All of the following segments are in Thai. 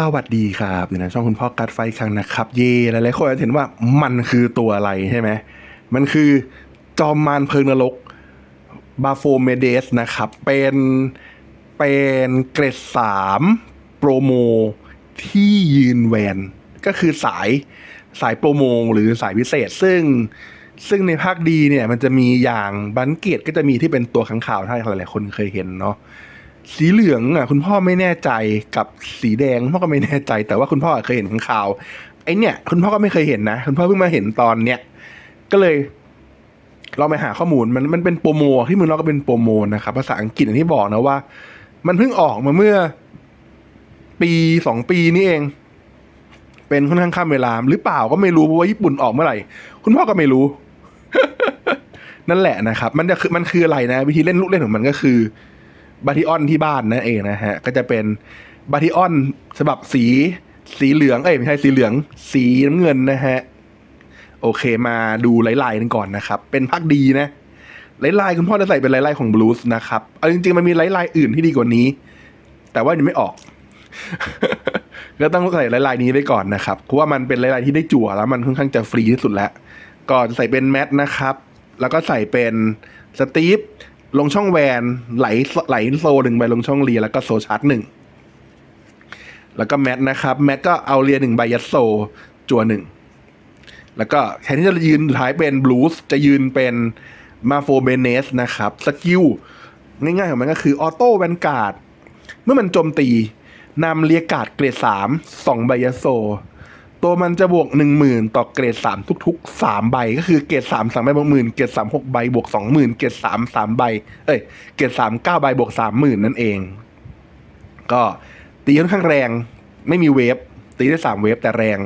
สวัสดีครับอยู่ในช่องคุณพ่อกัดไฟครั้งนะครับ เย่หลายๆคนอาจจะเห็นว่ามันคือตัวอะไรใช่ไหมมันคือจอมมารเพลิงนรกบาโฟเมเดสนะครับ เป็นเป็นเกรดสามโปรโมที่ยืนแวนก็คือสายสายโปรโมหรือสายพิเศษ ซึ่งซึ่งในภาคดีเนี่ยมันจะมีอย่างบันเกตก็จะมีที่เป็นตัวขังข่าวถ้าหลายๆคนเคยเห็นเนาะ สีเหลืองอะคุณพ่อไม่แน่ใจกับสีแดงพ่อก็ไม่แน่ใจ แต่ว่าคุณพ่อเคยเห็นข้างข่าวไอเนี่ย คุณพ่อก็ไม่เคยเห็นนะ คุณพ่อเพิ่งมาเห็นตอนเนี้ยก็เลยลองไปหาข้อมูลมันมันเป็นโปรโมที่มือเราก็เป็นโปรโมนะครับภาษาอังกฤษอย่างที่บอกนะว่า มันเพิ่งออกมาเมื่อ ปีสองปีนี่เอง เป็นค่อนข้างข้ามเวลาหรือเปล่าก็ไม่รู้เพราะว่าญี่ปุ่นออกเมื่อไหร่ คุณพ่อก็ไม่รู้ นั่นแหละนะครับ มันจะคือมันคืออะไรนะ วิธีเล่นลูกเล่นของมันก็คือ บาทิออนที่บ้านนั่นเองนะฮะ ก็จะเป็นบาทิออนฉบับสีสีเหลือง เอ้ยไม่ใช่สีเหลือง สีน้ำเงินนะฮะ โอเคมาดูไลน์ๆกันก่อนนะครับ เป็นภาคดีนะไลน์ๆคุณพ่อจะใส่เป็นไลน์ๆของบลูส์นะครับ เอาจริงๆมันมีไลน์ๆอื่นที่ดีกว่านี้ แต่ว่ายังไม่ออกก็ต้องใส่ไลน์ๆนี้ไว้ก่อนนะครับเพราะว่ามันเป็นไลน์ๆที่ได้จั่วแล้วมันค่อนข้างจะฟรีที่สุดแล้วก็จะใส่เป็นแมทนะครับ แล้วก็ใส่เป็นสตีฟ ลงช่องแวนไหลไหลโซหนึ่งใบลงช่องเรียแล้วก็โซชาร์จหนึ่งแล้วก็แมทนะครับ แมทก็เอาเรียหนึ่งใบยัดโซจัวหนึ่งแล้วก็แทนที่จะยืนท้ายเป็นบลูสจะยืนเป็นมาโฟเบเนสนะครับสกิลง่ายๆของมันก็คือออโต้แวนการ์ดเมื่อมันโจมตีนำเรียการ์ดเกรดสามสองใบยัดโซ ตัวมันจะบวกหนึ่งหมื่นต่อเกรดสามทุกๆสามใบ ก็คือเกรดสามสามใบบวกหมื่นเกรดสามหกใบบวกสองหมื่นเกรดสามสามใบ เอ้ย เกรดสามเก้าใบบวกสามหมื่นนั่นเอง ก็ตีค่อนข้างแรงไม่มีเวฟตีได้สามเวฟแต่แรง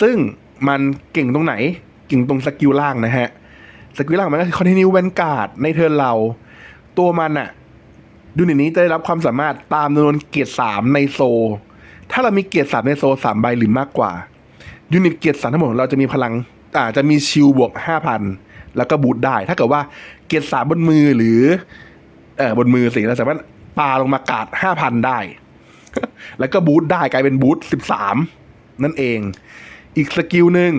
ซึ่งมันเก่งตรงไหน เก่งตรงสกิลล่างนะฮะ สกิลล่างมันก็คือคอนติเนียแวนการ์ดในเทิร์นเรา ตัวมันอะดูในนี้จะได้รับความสามารถตามจำนวนเกรดสามในโซ ถ้าเรามีเกียรติสามในโซสามใบหรือมากกว่า ยูนิตเกียรติสามทั้งหมดของเราจะมีพลังอ่าจะมีชิลบวกห้าพันแล้วก็บูทได้ ถ้าเกิดว่าเกียรติสามบนมือหรือเออบนมือสิเราสามารถปาลงมากาดห้าพันได้ แล้วก็บูทได้กลายเป็นบูทสิบสามนั่นเอง อีกสกิลหนึ่ง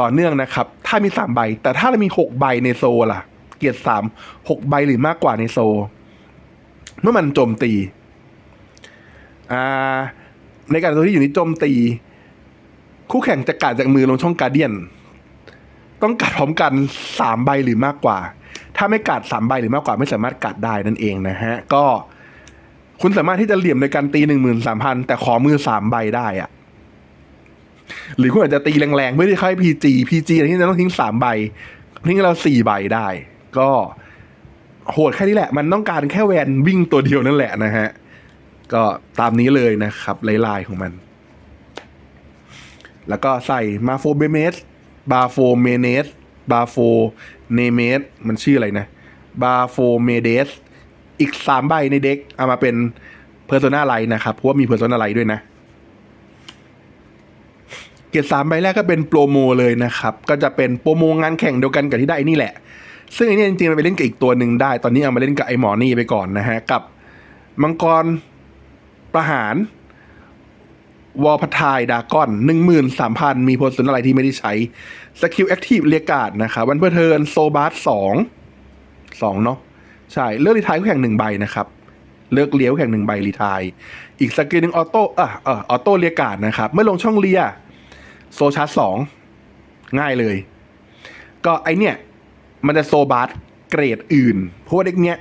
ต่อเนื่องนะครับ ถ้ามีสามใบ แต่ถ้าเรามีหกใบในโซล่ะ เกียรติสามหกใบหรือมากกว่าในโซ เมื่อมันโจมตี อ่า ในการตัวที่อยู่ในโจมตี คู่แข่งจะกัดจากมือลงช่องการเดียน ต้องกัดพร้อมกันสามใบหรือมากกว่า ถ้าไม่กัดสามใบหรือมากกว่าไม่สามารถกัดได้นั่นเองนะฮะ ก็ คุณสามารถที่จะเหลี่ยมในการตีหนึ่งหมื่นสามพันแต่ขอมือสามใบได้อะหรือคุณอาจจะตีแรงๆเพื่อที่จะให้พีจีพีจีอะไรที่จะต้องทิ้งสามใบทิ้งเราสี่ใบได้ ก็โหดแค่นี้แหละ มันต้องการแค่แวนวิ่งตัวเดียวนั่นแหละนะฮะ ก็ตามนี้เลยนะครับลายๆของมัน แล้วก็ใส่มาโฟเบเมสบาโฟเมเนสบาโฟเนเมสมันชื่ออะไรนะบาโฟเมเดสอีกสามใบในเด็กเอามาเป็นเพอร์โซนาไลน์นะครับ เพราะว่ามีเพอร์โซนาไลน์ด้วยนะ เกียรติสามใบแรกก็เป็นโปรโมเลยนะครับ ก็จะเป็นโปรโมงานแข่งเดียวกันกับที่ได้นี่แหละ ซึ่งไอ้นี่จริงๆมันไปเล่นกับอีกตัวหนึ่งได้ ตอนนี้เอามาเล่นกับไอ้หมอนี่ไปก่อนนะฮะ กับมังกรประหาร วอลพัทายดากอนหนึ่งหมื่นสามพันมีโพสต์อะไรที่ไม่ได้ใช้สกิลแอคทีฟเรียกาดนะครับวันเพื่อเทินโซบาร์สองสองเนาะใช่เลือกรีทายแข่งหนึ่งใบนะครับ เลือกเลี้ยวแข่งหนึ่งใบรีทายอีกสกิลหนึ่งออโต้อะเออออโต้เรียกาดนะครับเมื่อลงช่องเลียโซชาร์จสองง่ายเลย ก็ไอเนี่ย มันจะโซบาร์เกรดอื่นเพราะว่าเด็กเนี้ย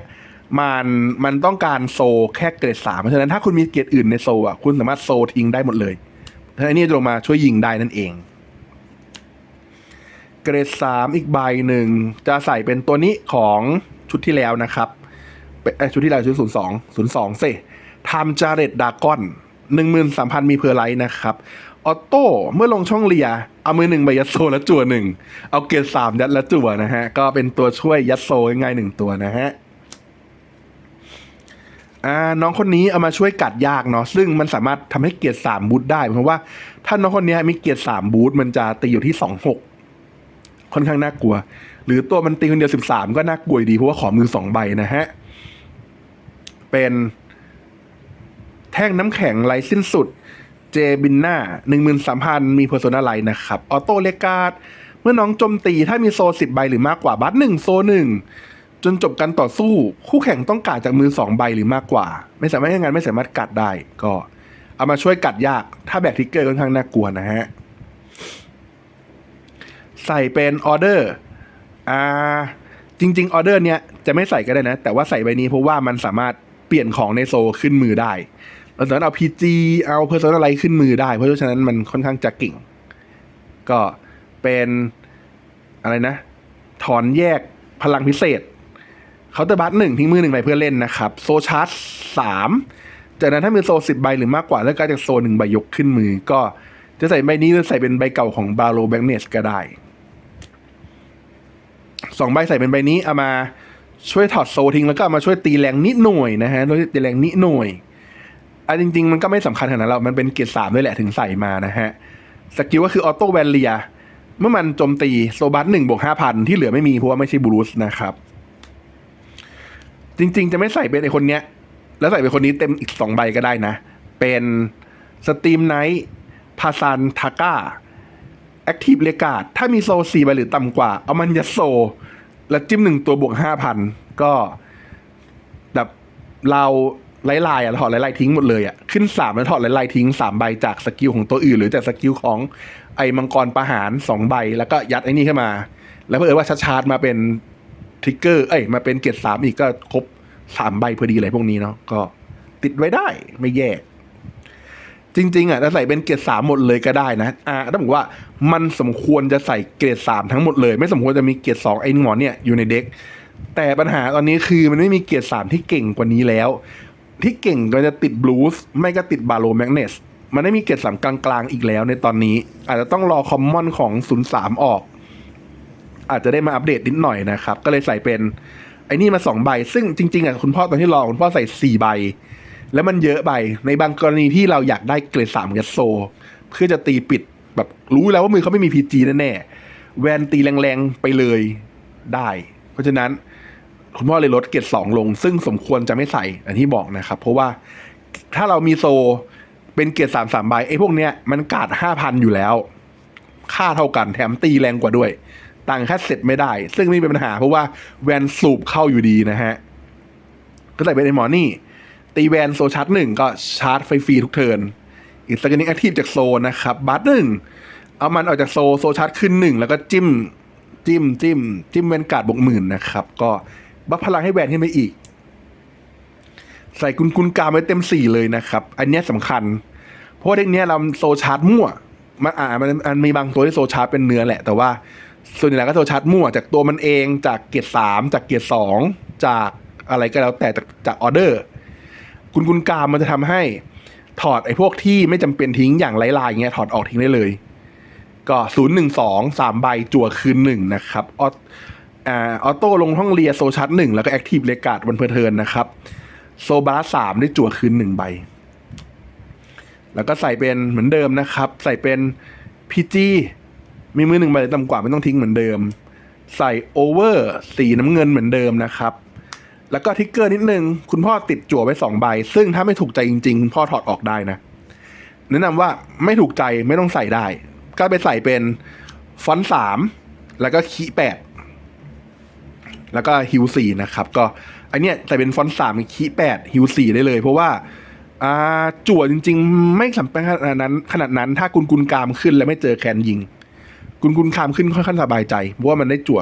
มันมันต้องการโซแค่เกรดสามเพราะฉะนั้นถ้าคุณมีเกรดอื่นในโซอะคุณสามารถโซทิ้งได้หมดเลยถ้าอันนี้จะลงมาช่วยยิงได้นั่นเอง เกรดสามอีกใบหนึ่งจะใส่เป็นตัวนี้ของชุดที่แล้วนะครับเป็นชุดที่แล้วชุดศูนย์สองศูนย์สองเซทำจาเรตดากอนหนึ่งหมื่นสามพันมีเพอร์ไลท์นะครับออโต้เมื่อลงช่องเลีย เอามือหนึ่งใบยัดโซและจั่วหนึ่งเอาเกรดสามยัดและจั่วนะฮะ ก็เป็นตัวช่วยยัดโซง่ายๆหนึ่งตัวนะฮะ อ่าน้องคนนี้เอามาช่วยกัดยากเนาะซึ่งมันสามารถทำให้เกียร์สามบูทได้เพราะว่า ถ้าน้องคนนี้มีเกียร์สามบูทมันจะตีอยู่ที่สองหกค่อนข้างน่ากลัว หรือตัวมันตีคนเดียวสิบสามก็น่ากลัวอยู่ดีเพราะว่าขอมือสองใบนะฮะ เป็นแท่งน้ำแข็งไร้สิ้นสุด เจบินหน้าหนึ่งหมื่นสามพันมีเพอร์โซนาไลน์นะครับ ออโต้เลกาดเมื่อน้องโจมตีถ้ามีโซสิบใบหรือมากกว่าบัตหนึ่งโซหนึ่ง จนจบการต่อสู้คู่แข่งต้องการจากมือสองใบหรือมากกว่า ไม่สามารถให้งานไม่สามารถกัดได้ก็เอามาช่วยกัดยาก ถ้าแบกทิกเกอร์ค่อนข้างน่ากลัวนะฮะ ใส่เป็นออเดอร์อ่าจริง ๆ ออเดอร์เนี้ยจะไม่ใส่ก็ได้นะ แต่ว่าใส่ใบนี้เพราะว่ามันสามารถเปลี่ยนของในโซขึ้นมือได้เราสามารถเอา PG เอาเพอร์โซนอะไรขึ้นมือได้ เพราะฉะนั้นมันค่อนข้างจะเก่ง ก็เป็นอะไรนะ ถอนแยกพลังพิเศษ เคาน์เตอร์บัตหนึ่งทิ้งมือหนึ่งใบเพื่อเล่นนะครับ โซชาร์จสามจากนั้นถ้ามีโซสิบใบหรือมากกว่าแล้วก็จากโซหนึ่งใบยกขึ้นมือ ก็จะใส่ใบนี้หรือใส่เป็นใบเก่าของบาโลแบงเนสก็ได้สองใบใส่เป็นใบนี้เอามาช่วยถอดโซทิ้งแล้วก็เอามาช่วยตีแรงนิดหน่อยนะฮะโดยตีแรงนิดหน่อยอันจริง ๆ มันก็ไม่สำคัญขนาดนั้นหรอกมันเป็นเกียร์สามด้วยแหละถึงใส่มานะฮะสกิลก็คือออโต้แวนเลียเมื่อมันโจมตีโซบัสหนึ่งบวกห้าพันที่เหลือไม่มีเพราะว่าไม่ใช่บูรูซนะครับ จริง ๆ จะไม่ใส่เป็นไอคนเนี้ย แล้วใส่เป็นคนนี้เต็มอีกสองใบก็ได้นะ เป็นสตรีมไนท์พาซานทาก้าแอคทีฟเลกาดถ้ามีโซสี่ใบหรือต่ำกว่า เอามันยัดโซ แล้วจิ้มหนึ่งตัวบวกห้าพันก็แบบเราไล่ลายอะถอดไล่ลายทิ้งหมดเลยอะขึ้นสามแล้วถอดไล่ลายทิ้งสามใบจากสกิลของตัวอื่น หรือจากสกิลของไอ้มังกรประหารสองใบ แล้วก็ยัดไอ้นี่เข้ามา แล้วเพื่อว่าชาร์จมาเป็น ทริกเกอร์เอ้ยมาเป็นเกียร์สามอีกก็ครบสามใบพอดีเลยพวกนี้เนาะก็ติดไว้ได้ไม่แย่ จริง ๆอะจะใส่เป็นเกรดสามหมดเลยก็ได้นะอ่าต้องบอกว่ามันสมควรจะใส่เกรดสามทั้งหมดเลย ไม่สมควรจะมีเกรดสองไอ้หมอนเนี่ยอยู่ในเด็ก แต่ปัญหาตอนนี้คือมันไม่มีเกรดสามที่เก่งกว่านี้แล้ว ที่เก่งก็จะติดบลูสไม่ก็ติดบาโลแมกเนสมันไม่มีเกรดสามกลางๆอีกแล้วในตอนนี้ อาจจะต้องรอคอมมอนของศูนย์สามออก อาจจะได้มาอัปเดตนิดหน่อยนะครับ ก็เลยใส่เป็นไอ้นี่มาสองใบ ซึ่งจริงๆอะคุณพ่อตอนที่รอคุณพ่อใส่สี่ใบ แล้วมันเยอะไปในบางกรณีที่เราอยากได้เกรดสามยัดโซ เพื่อจะตีปิดแบบรู้แล้วว่ามือเขาไม่มีพีจีแน่ๆแวนตีแรงๆไปเลยได้ เพราะฉะนั้นคุณพ่อเลยลดเกรดสองลง ซึ่งสมควรจะไม่ใส่อันที่บอกนะครับ เพราะว่าถ้าเรามีโซเป็นเกรดสามสามใบไอ้พวกเนี้ยมันกาดห้าพันอยู่แล้ว ค่าเท่ากันแถมตีแรงกว่าด้วย ต่างแค่เสร็จไม่ได้ ซึ่งนี่เป็นปัญหาเพราะว่าแวนสูบเข้าอยู่ดีนะฮะ ก็ใส่เป็นไอหมอนี่ ตีแวนโซชาร์จหนึ่งก็ชาร์จไฟฟรีทุกเทิร์นอีกสกินนิ่งแอคทีฟจากโซนะครับบัตหนึ่งเอามันออกจากโซโซชาร์จขึ้นหนึ่งแล้วก็จิ้ม จิ้มจิ้ม จิ้มแวนการ์ดบวกหมื่นนะครับ ก็บัฟพลังให้แวนขึ้นไปอีก ใส่กุนกุนกาไว้เต็มสี่เลยนะครับ อันนี้ยสำคัญ เพราะว่าเด็กเนี้ยเราโซชาร์จมั่ว มันอ่ามันมันมีบางตัวที่โซชาร์จเป็นเนื้อแหละ แต่ว่า ส่วนใหญ่ก็โซชาร์จมั่วจากตัวมันเองจากเกียร์สามจากเกียร์สองจากอะไรก็แล้วแต่จากจากออเดอร์ คุณกุลกามมันจะทำให้ถอดไอ้พวกที่ไม่จำเป็นทิ้งอย่างไร้ลายเงี้ยถอดออกทิ้งได้เลย ก็ศูนย์หนึ่งสองสามใบจั่วคืนหนึ่งนะครับออออโต้ลงห้องเรียโซชัดหนึ่งแล้วก็แอคทีฟเลกาดบนเพอร์เทินนะครับ โซบาร์สามได้จั่วคืนหนึ่งใบ แล้วก็ใส่เป็นเหมือนเดิมนะครับ ใส่เป็นพีจี มีมือหนึ่งใบต่ำกว่าไม่ต้องทิ้งเหมือนเดิม ใส่โอเวอร์สีน้ำเงินเหมือนเดิมนะครับ แล้วก็ทิกเกอร์นิดนึง คุณพ่อติดจั่วไว้สองใบ ซึ่งถ้าไม่ถูกใจจริงๆ คุณพ่อถอดออกได้นะ แนะนำว่าไม่ถูกใจไม่ต้องใส่ได้ ก็ไปใส่เป็นฟอนต์สามแล้วก็คีแปดแล้วก็ฮิวสี่นะครับ ก็อันเนี้ยใส่เป็นฟอนต์สามคีแปดฮิวสี่ได้เลย เพราะว่าอ่าจั่วจริง ๆ ไม่สำคัญขนาดนั้นขนาดนั้น ถ้ากุนกุนกามขึ้นแล้วไม่เจอแคนยิง กุนกุนคามขึ้นค่อนข้างสบายใจเพราะว่ามันได้จั่ว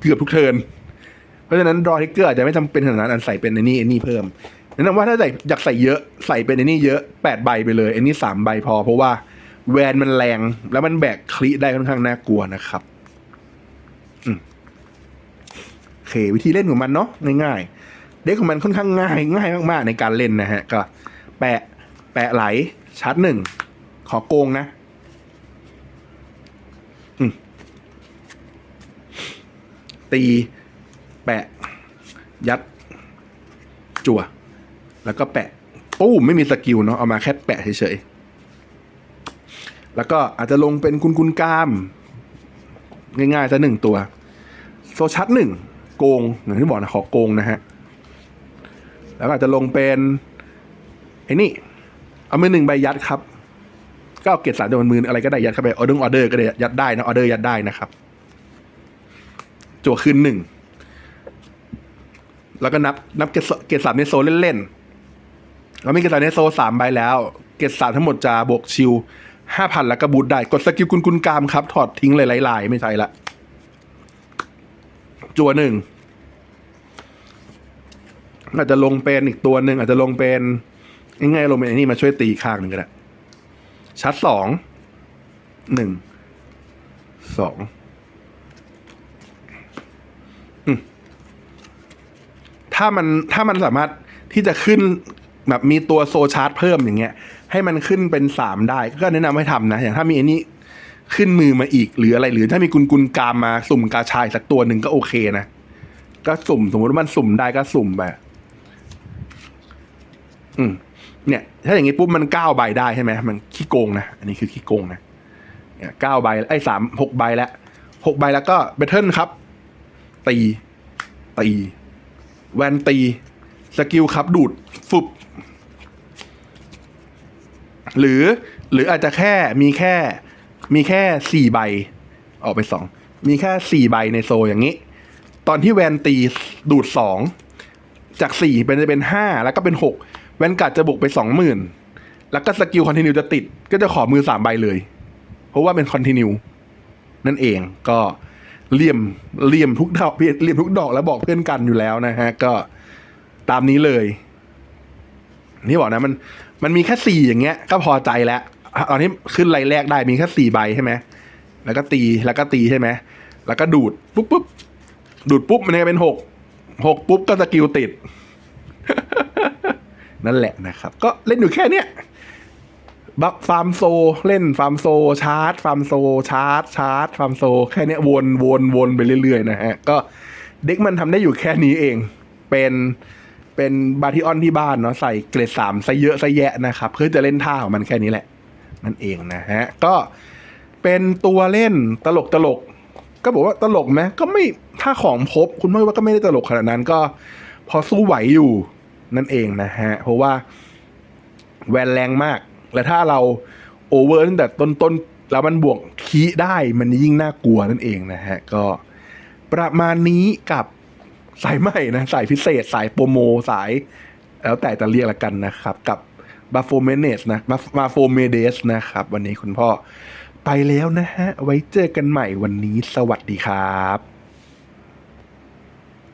เกือบทุกเทินเพราะฉะนั้นรอทิกเกอร์อาจจะไม่จำเป็นขนาดนั้นอันใส่เป็นไอ้นี่ไอ้นี่เพิ่มแนะนำว่าถ้าใส่อยากใส่เยอะใส่เป็นไอ้นี่เยอะแปดใบไปเลยไอ้นี่สามใบพอ เพราะว่าแวนมันแรงแล้วมันแบกคลิได้ค่อนข้างน่ากลัวนะครับโอเค วิธีเล่นของมันเนาะง่ายๆ เด็กของมันค่อนข้างง่ายง่ายมากๆในการเล่นนะฮะ ก็ แปะแปะไหลชาร์จหนึ่งขอโกงนะ อืม ตีแปะ ยัด จั่ว แล้วก็แปะตู้ไม่มีสกิลเนาะเอามาแค่แปะเฉยๆแล้วก็อาจจะลงเป็นกุนกุนกาม ง่ายๆจะหนึ่งตัว โซชัดหนึ่งโกงอย่างที่บอกนะขอโกงนะฮะแล้วอาจจะลงเป็นไอ้นี่ เอามือหนึ่งใบยัดครับ ก็เอาเกรดสามจำนวมืออะไรก็ได้ยัดเข้าไปออเดอร์ออเดอร์ก็ได้ยัดได้นะออเดอร์ยัดได้นะครับ จั่วคืนหนึ่ง แล้วก็นับนับเกรดสเกรดสามในโซเล่นๆเรามีเกรดสามในโซสามใบแล้ว เกรดสามทั้งหมดจะบวกชิลห้าพันแล้วก็บูทได้ กดสกิลกุนกุนกามครับ ถอดทิ้งเลยลายๆ ไม่ใช่ละ จั่วหนึ่งอาจจะลงเป็นอีกตัวหนึ่งอาจจะลงเป็นง่ายๆลงเป็นไอ้นี่มาช่วยตีข้างหนึ่งก็ได้ชัดสองหนึ่งสองอืม ถ้ามันถ้ามันสามารถที่จะขึ้นแบบมีตัวโซชาร์จเพิ่มอย่างเงี้ย ให้มันขึ้นเป็นสามได้ ก็แนะนำให้ทำนะ อย่างถ้ามีไอ้นี้ขึ้นมือมาอีกหรืออะไร หรือถ้ามีกุนกุนกามมาสุ่มกาชายสักตัวหนึ่งก็โอเคนะ ก็สุ่มสมมติว่ามันสุ่มได้ก็สุ่มไปอืมเนี่ย ถ้าอย่างงี้ปุ๊บมันเก้าใบได้ใช่ไหมมันขี้โกงนะอันนี้คือขี้โกงนะเนี่ยเก้าใบไอ้สามหกใบแล้วหกใบแล้วก็เบทเทิลครับ ตีตี แวนตี สกิลครับดูดฟุบหรือหรืออาจจะแค่มีแค่มีแค่สี่ใบ ออกไปสองมีแค่สี่ใบในโซอย่างนี้ ตอนที่แวนตีดูดสองจากสี่เป็นจะเป็นห้าแล้วก็เป็นหกแวนกัดจะบุกไปสองหมื่นแล้วก็สกิลคอนติเนียจะติด ก็จะขอมือสามใบเลย เพราะว่าเป็นคอนติเนียนั่นเองก็ เลี่ยมเลี่ยมทุกดอกเลี่ยมทุกดอกแล้วบอกเพื่อนกันอยู่แล้วนะฮะ ก็ตามนี้เลยนี่บอกนะมันมันมีแค่สี่อย่างเงี้ย ก็พอใจแล้วตอนนี้ขึ้นไรแรกได้มีแค่สี่ใบใช่ไหมแล้วก็ตีแล้วก็ตีใช่ไหมแล้วก็ดูดปุ๊บปุ๊บดูดปุ๊บมันจะเป็นหกหกปุ๊บก็สกิลติด นั่นแหละนะครับ ก็เล่นอยู่แค่เนี้ย บัฟฟาร์มโซเล่นฟาร์มโซชาร์จฟาร์มโซชาร์จชาร์จฟาร์มโซแค่เนี้ยวนวนวนไปเรื่อยๆนะฮะ ก็เด็กมันทำได้อยู่แค่นี้เอง เป็นเป็นบาทิออนที่บ้านเนาะใส่เกรดสามใส่เยอะใส่แยะนะครับ เพื่อจะเล่นท่าของมันแค่นี้แหละ นั่นเองนะฮะ ก็เป็นตัวเล่นตลกตลกก็บอกว่าตลกไหมก็ไม่ถ้าของพบคุณไม่ว่าก็ไม่ได้ตลกขนาดนั้นก็พอสู้ไหวอยู่นั่นเองนะฮะ เพราะว่าแวนแรงมาก และถ้าเราโอเวอร์ตั้งแต่ต้นๆแล้วมันบวกคีได้มันยิ่งน่ากลัวนั่นเองนะฮะ ก็ประมาณนี้กับสายใหม่นะ สายพิเศษสายโปรโมสาย แล้วแต่จะเรียกละกันนะครับ กับบาโฟเมเนสนะบาโฟเมเดสนะครับ วันนี้คุณพ่อไปแล้วนะฮะ ไว้เจอกันใหม่วันนี้สวัสดีครับ